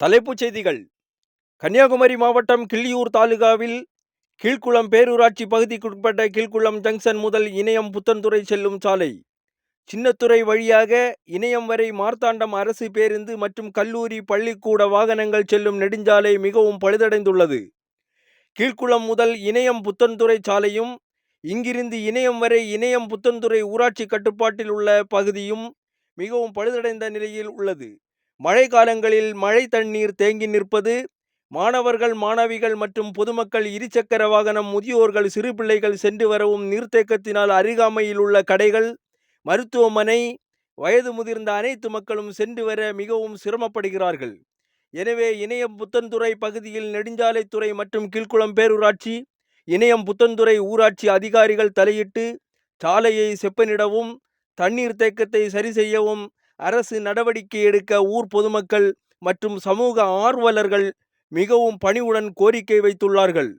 தலைப்புச் செய்திகள். கன்னியாகுமரி மாவட்டம் கிள்ளியூர் தாலுகாவில் கீழ்குளம் பேரூராட்சி பகுதிக்குட்பட்ட கீழ்குளம் ஜங்ஷன் முதல் இணையம் புத்தன்துறை செல்லும் சாலை. சின்னத்துறை வழியாக இணையம் வரை மார்த்தாண்டம் அரசு பேருந்து மற்றும் கல்லூரி பள்ளிக்கூட வாகனங்கள் செல்லும் நெடுஞ்சாலை மிகவும் பழுதடைந்துள்ளது. கீழ்குளம் முதல் இணையம் புத்தன்துறை சாலையும் இங்கிருந்து இணையம் வரை இணையம் புத்தன்துறை ஊராட்சி கட்டுப்பாட்டில் உள்ள பகுதியும் மிகவும் பழுதடைந்த நிலையில் உள்ளது. மழை காலங்களில் மழை தண்ணீர் தேங்கி நிற்பது மாணவர்கள் மாணவிகள் மற்றும் பொதுமக்கள் இருசக்கர வாகனம் முதியோர்கள் சிறு பிள்ளைகள் சென்று வரவும் நீர்த்தேக்கத்தினால் அருகாமையில் உள்ள கடைகள் மருத்துவமனை வயது முதிர்ந்த அனைத்து மக்களும் சென்று வர மிகவும் சிரமப்படுகிறார்கள். எனவே இணையம் புத்தன்துறை பகுதியில் நெடுஞ்சாலைத்துறை மற்றும் கீழ்குளம் பேரூராட்சி இணையம் புத்தன்துறை ஊராட்சி அதிகாரிகள் தலையிட்டு சாலையை செப்பனிடவும் தண்ணீர் தேக்கத்தை சரி செய்யவும் அரசு நடவடிக்கை எடுக்க ஊர் பொதுமக்கள் மற்றும் சமூக ஆர்வலர்கள் மிகவும் பணிவுடன் கோரிக்கை வைத்துள்ளார்கள்.